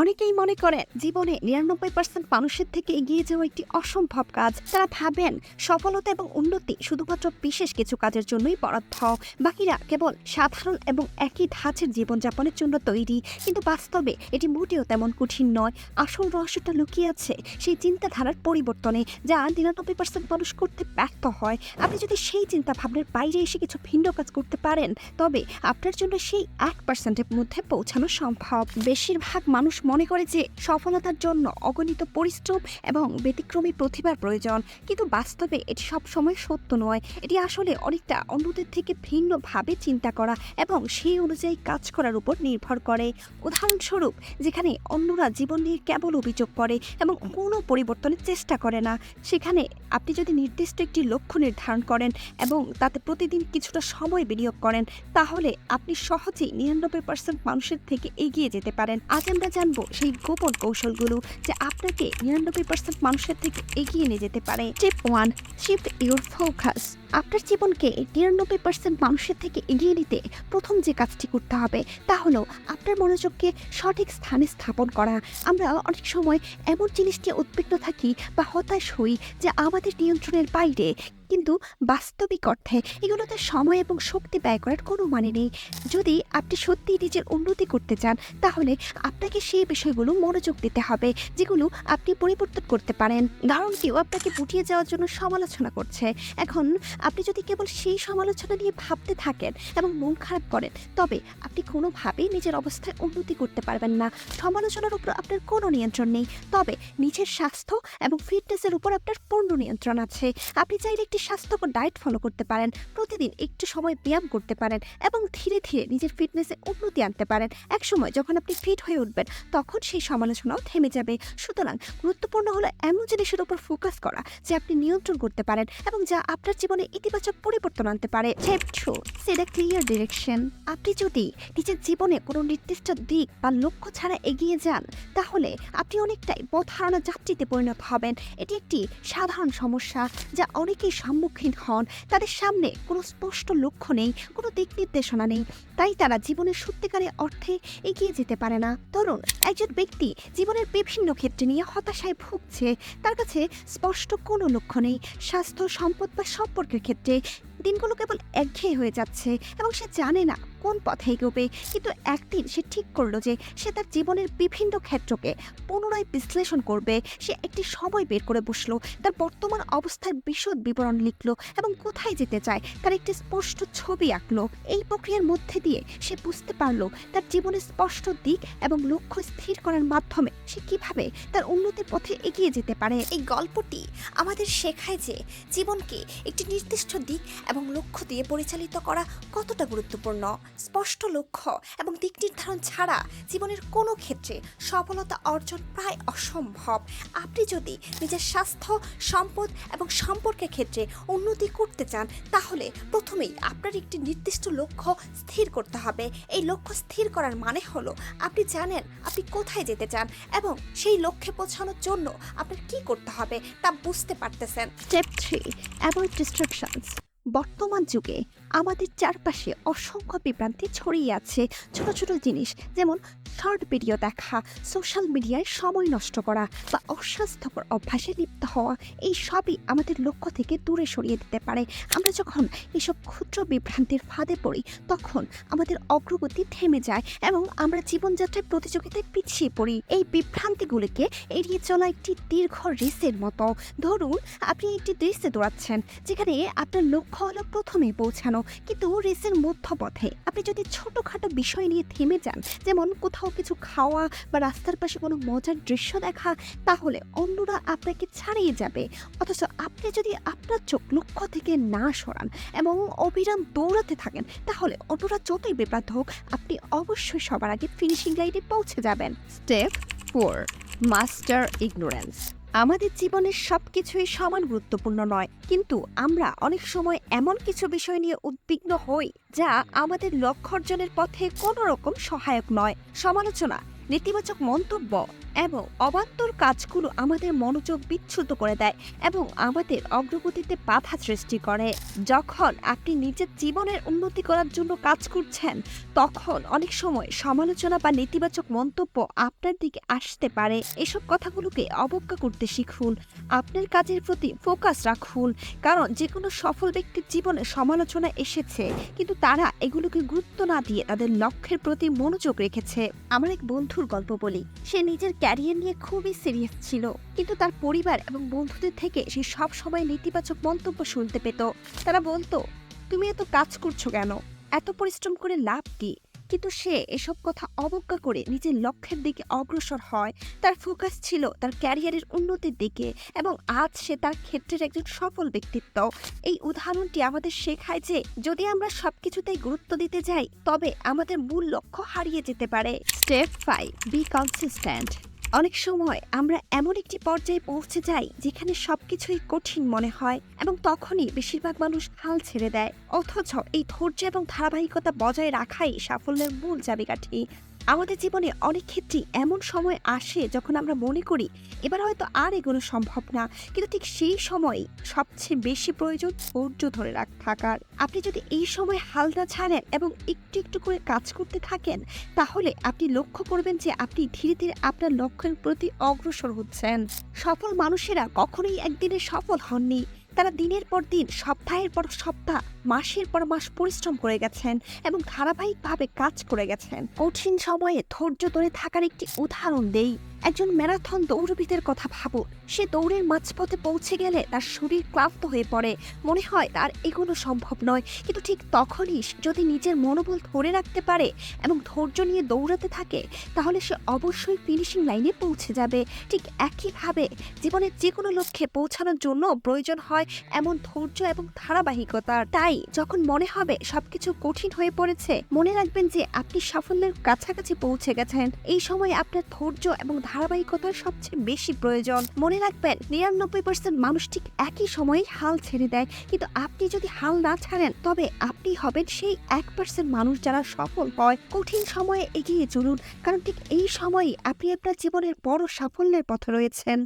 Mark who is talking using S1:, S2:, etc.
S1: অনেকেই মনে করেন জীবনে নিরানব্বই পার্সেন্ট মানুষের থেকে এগিয়ে যাওয়া একটি অসম্ভব কাজ। তারা ভাবেন সফলতা এবং উন্নতি শুধুমাত্র বিশেষ কিছু কাজের জন্যই বরাদ্দ। বাকিরা কেবল সাধারণ এবং একই ধাঁচের জীবনযাপনের জন্য তৈরি। কিন্তু বাস্তবে এটি মোটেও তেমন কঠিন নয়। আসল রহস্যটা লুকিয়ে আছে সেই চিন্তাধারার পরিবর্তনে, যা নিরানব্বই পার্সেন্ট মানুষ করতে ব্যর্থ হয়। আপনি যদি সেই চিন্তা ভাবনার বাইরে এসে কিছু ভিন্ন কাজ করতে পারেন, তবে আপনার জন্য সেই এক পার্সেন্টের মধ্যে পৌঁছানো সম্ভব। বেশিরভাগ মানুষ মনে করে যে সফলতার জন্য অগণিত পরিশ্রম এবং ব্যতিক্রমী প্রতিভার প্রয়োজন। কিন্তু বাস্তবে এটি সবসময় সত্য নয়। এটি আসলে অনেকটা অন্যদের থেকে ভিন্নভাবে চিন্তা করা এবং সেই অনুযায়ী কাজ করার উপর নির্ভর করে। উদাহরণস্বরূপ, যেখানে অন্যরা জীবন নিয়ে কেবল অভিযোগ করে এবং কোনো পরিবর্তনের চেষ্টা করে না, সেখানে আপনি যদি নির্দিষ্ট একটি লক্ষ্য নির্ধারণ করেন এবং তাতে প্রতিদিন কিছুটা সময় বিনিয়োগ করেন, তাহলে আপনি সহজেই নিরানব্বই পার্সেন্ট মানুষের থেকে এগিয়ে যেতে পারেন। আজ আমরা জানব সেই গোপন কৌশলগুলো যে আপনাকে নিরানব্বই পার্সেন্ট মানুষের থেকে এগিয়ে নিয়ে যেতে পারে। Step one shift your focus আপনার জীবনকে নিরানব্বই পার্সেন্ট মানুষের থেকে এগিয়ে নিতে প্রথম যে কাজটি করতে হবে, তা হলো আপনার মনোযোগকে সঠিক স্থানে স্থাপন করা। আমরা অনেক সময় এমন জিনিস নিয়ে উদ্বিগ্ন থাকি বা হতাশ হই যে আমাদের নিয়ন্ত্রণের বাইরে, কিন্তু বাস্তবিক অর্থে এগুলোতে সময় এবং শক্তি ব্যয় করার কোনো মানে নেই। যদি আপনি সত্যিই নিজের উন্নতি করতে চান, তাহলে আপনাকে সেই বিষয়গুলো মনোযোগ দিতে হবে, যেগুলো আপনি পরিবর্তন করতে পারেন। কারণ কেউ আপনাকে পুটিয়ে যাওয়ার জন্য সমালোচনা করছে। এখন আপনি যদি কেবল সেই সমালোচনা নিয়ে ভাবতে থাকেন এবং মন খারাপ করেন, তবে আপনি কোনোভাবেই নিজের অবস্থায় উন্নতি করতে পারবেন না। সমালোচনার উপর আপনার কোনো নিয়ন্ত্রণ নেই। তবে নিজের স্বাস্থ্য এবং ফিটনেসের উপর আপনার পূর্ণ নিয়ন্ত্রণ আছে। আপনি চাইলে একটি স্বাস্থ্যকর ডায়েট ফলো করতে পারেন, প্রতিদিন একটু সময় ব্যায়াম করতে পারেন এবং ধীরে ধীরে নিজের ফিটনেসে উন্নতি আনতে পারেন। একসময় যখন আপনি ফিট হয়ে উঠবেন, তখন সেই সমালোচনাও থেমে যাবে। সুতরাং গুরুত্বপূর্ণ হলো এমন জিনিসের উপর ফোকাস করা, যে আপনি নিয়ন্ত্রণ করতে পারেন এবং যা আপনার জীবনে ইতিবাচক পরিবর্তন আনতে পারে। ক্লিয়ার ডিরেকশন আপনি যদি নিজের জীবনে কোনো নির্দিষ্ট দিক বা লক্ষ্য ছাড়া এগিয়ে যান, তাহলে আপনি অনেকটাই পথহারানো যাত্রীতে পরিণত হবেন। এটি একটি সাধারণ সমস্যা যা অনেকেই সম্মুখীন হন। তাদের সামনে কোনো স্পষ্ট লক্ষ্য নেই, কোনো দিক নির্দেশনা নেই। তাই তারা জীবনের সত্যিকারের অর্থে এগিয়ে যেতে পারে না। ধরুন, একজন ব্যক্তি জীবনের বিভিন্ন ক্ষেত্রে নিয়ে হতাশায় ভুগছে। তার কাছে স্পষ্ট কোনো লক্ষ্য নেই। স্বাস্থ্য, সম্পদ বা সম্পর্কের ক্ষেত্রে দিনগুলো কেবল একঘেয়ে হয়ে যাচ্ছে এবং সে জানে না কোন পথে এগোবে। কিন্তু একদিন সে ঠিক করল যে সে তার জীবনের বিভিন্ন ক্ষেত্রকে পুনরায় বিশ্লেষণ করবে। সে একটি সময় বের করে বসল, তার বর্তমান অবস্থার বিশদ বিবরণ লিখলো এবং কোথায় যেতে চায় তার একটি স্পষ্ট ছবি আঁকলো। এই প্রক্রিয়ার মধ্যে দিয়ে সে বুঝতে পারল তার জীবনের স্পষ্ট দিক এবং লক্ষ্য স্থির করার মাধ্যমে সে কীভাবে তার উন্নতির পথে এগিয়ে যেতে পারে।
S2: এই গল্পটি আমাদের শেখায় যে জীবনকে একটি নির্দিষ্ট দিক এবং লক্ষ্য দিয়ে পরিচালিত করা কতটা গুরুত্বপূর্ণ। স্পষ্ট লক্ষ্য এবং দিক নির্ধারণ ছাড়া জীবনের কোনো ক্ষেত্রে সফলতা অর্জন প্রায় অসম্ভব। আপনি যদি নিজের স্বাস্থ্য, সম্পদ এবং সম্পর্কের ক্ষেত্রে উন্নতি করতে চান, তাহলে প্রথমেই আপনার একটি নির্দিষ্ট লক্ষ্য স্থির করতে হবে। এই লক্ষ্য স্থির করার মানে হলো, আপনি জানেন আপনি কোথায় যেতে চান এবং সেই লক্ষ্যে পৌঁছানোর জন্য আপনার কি করতে হবে তা বুঝতে পারতেছেন।
S1: স্টেপ থ্রি অ্যাভয়েড ডিস্ট্রাকশনস বর্তমান যুগে আমাদের চারপাশে অসংখ্য বিভ্রান্তি ছড়িয়ে আছে। ছোট ছোট জিনিস, যেমন শর্ট ভিডিও দেখা সোশ্যাল মিডিয়ায় সময় নষ্ট করা বা অস্বাস্থ্যকর অভ্যাসে লিপ্ত হওয়া, এই সবই আমাদের লক্ষ্য থেকে দূরে সরিয়ে দিতে পারে। আমরা যখন এসব ক্ষুদ্র বিভ্রান্তির ফাঁদে পড়ি, তখন আমাদের অগ্রগতি থেমে যায় এবং আমরা জীবনযাত্রায় প্রতিযোগিতায় পিছিয়ে পড়ি। এই বিভ্রান্তিগুলিকে এড়িয়ে চলা একটি দীর্ঘ রেসের মতো। ধরুন, আপনি একটি রেসে দৌড়াচ্ছেন, যেখানে আপনার লক্ষ্য হলো প্রথমে পৌঁছানো। কিন্তু রেসের মধ্যপথে আপনি যদি ছোটোখাটো বিষয় নিয়ে থেমে যান, যেমন কোথাও কিছু খাওয়া বা রাস্তার পাশে কোনো মজার দৃশ্য দেখা, তাহলে অন্যরা আপনাকে ছাড়িয়ে যাবে। অথচ আপনি যদি আপনার চোখ লক্ষ্য থেকে না সরান এবং অবিরাম দৌড়াতে থাকেন, তাহলে অন্যরা যতই বিভ্রান্ত হোক, আপনি অবশ্যই সবার আগে ফিনিশিং লাইনে পৌঁছে যাবেন। স্টেপ ফোর মাস্টার ইগনোরেন্স আমাদের জীবনের সব কিছুই সমান গুরুত্বপূর্ণ নয়, কিন্তু আমরা অনেক সময় এমন কিছু বিষয় নিয়ে উদ্বিগ্ন হই যা আমাদের লক্ষ্য অর্জনের পথে কোনো রকম সহায়ক নয়। সমালোচনা নেতিবাচক মন্তব্য এবং অবান্তর কাজগুলো আমাদের মনোযোগ বিচ্যুত করে দেয় এবং আমাদের অগ্রগতিতে বাধা সৃষ্টি করে। যখন আপনি নিজের জীবনের উন্নতি করার জন্য কাজ করছেন, তখন অনেক সময় সমালোচনা বা নেতিবাচক মন্তব্য আপনার দিকে আসতে পারে। এসব কথাগুলোকে অবজ্ঞা করতে শিখুন, আপনার কাজের প্রতি ফোকাস রাখুন, কারণ যে কোনো সফল ব্যক্তির জীবনে সমালোচনা এসেছে, কিন্তু তারা এগুলোকে গুরুত্ব না দিয়ে তাদের লক্ষ্যের প্রতি মনোযোগ রেখেছে। আমার এক বন্ধুর গল্প বলি। সে নিজের ক্যারিয়ার নিয়ে খুবই সিরিয়াস ছিল, কিন্তু তার পরিবার এবং বন্ধুদের থেকে সে সব সময় নেতিবাচক মন্তব্য শুনতে পেত। তারা বলতো, তুমি এত কাজ করছ কেন? এত পরিশ্রম করে লাভ কি? কিন্তু সে এসব কথা অবজ্ঞা করে নিজের লক্ষ্যের দিকে অগ্রসর হয়। তার ফোকাস ছিল তার ক্যারিয়ারের উন্নতির দিকে এবং আজ সে তার ক্ষেত্রের একজন সফল ব্যক্তিত্ব। এই উদাহরণটি আমাদের শেখায় যে যদি আমরা সব কিছুতেই গুরুত্ব দিতে যাই, তবে আমাদের মূল লক্ষ্য হারিয়ে যেতে পারে। স্টেপ ফাইভ বি কনসিস্টেন্ট অনেক সময় আমরা এমন একটি পর্যায়ে পৌঁছে যাই যেখানে সবকিছুই কঠিন মনে হয় এবং তখনই বেশিরভাগ মানুষ হাল ছেড়ে দেয়। অথচ এই ধৈর্য এবং ধারাবাহিকতা বজায় রাখাই সাফল্যের মূল চাবিকাঠি। আমাদের জীবনে অনেক ক্ষেত্রেই এমন সময় আসে যখন আমরা মনে করি, এবার হয়তো আর এগোনো সম্ভব না। কিন্তু ঠিক সেই সময়ই সবচেয়ে বেশি প্রয়োজন ধৈর্য ধরে রাখ থাকার। আপনি যদি এই সময় হাল না ছাড়েন এবং একটু একটু করে কাজ করতে থাকেন, তাহলে আপনি লক্ষ্য করবেন যে আপনি ধীরে ধীরে আপনার লক্ষ্যের প্রতি অগ্রসর হচ্ছেন। সফল মানুষেরা কখনোই একদিনে সফল হননি। তারা দিনের পর দিন, সপ্তাহের পর সপ্তাহ, মাসের পর মাস পরিশ্রম করে গেছেন এবং ধারাবাহিকভাবে কাজ করে গেছেন। কঠিন সময়ে ধৈর্য ধরে থাকার একটি উদাহরণ দেই। একজন ম্যারাথন দৌড়বিদের কথা ভাবুন। সে দৌড়ের মাঝপথে পৌঁছে গেলে তার শরীর ক্লান্ত হয়ে পড়ে। মনে হয় তার এগোনো সম্ভব নয়। কিন্তু ঠিক তখনই যদি নিজের মনোবল ধরে রাখতে পারে এবং ধৈর্য নিয়ে দৌড়াতে থাকে, তাহলে সে অবশ্যই ফিনিশিং লাইনে পৌঁছে যাবে। ঠিক একইভাবে জীবনের যে কোনো লক্ষ্যে পৌঁছানোর জন্য প্রয়োজন হয় এমন ধৈর্য এবং ধারাবাহিকতার তাই যখন মনে হবে সবকিছু কঠিন হয়ে পড়েছে, মনে রাখবেন যে আপনি সাফল্যের কাছাকাছি পৌঁছে গেছেন। এই সময় আপনার ধৈর্য এবং ধারাবাহিকতার সবচেয়ে বেশি প্রয়োজন। মনে রাখবেন, নিরানব্বই পার্সেন্ট মানুষ ঠিক একই সময়ে হাল ছেড়ে দেয়। কিন্তু আপনি যদি হাল না ছাড়েন, তবে আপনি হবেন সেই এক পার্সেন্ট মানুষ যারা সফল হয়। কঠিন সময়ে এগিয়ে চলুন, কারণ ঠিক এই সময়ই আপনি আপনার জীবনের বড় সাফল্যের পথে রয়েছেন।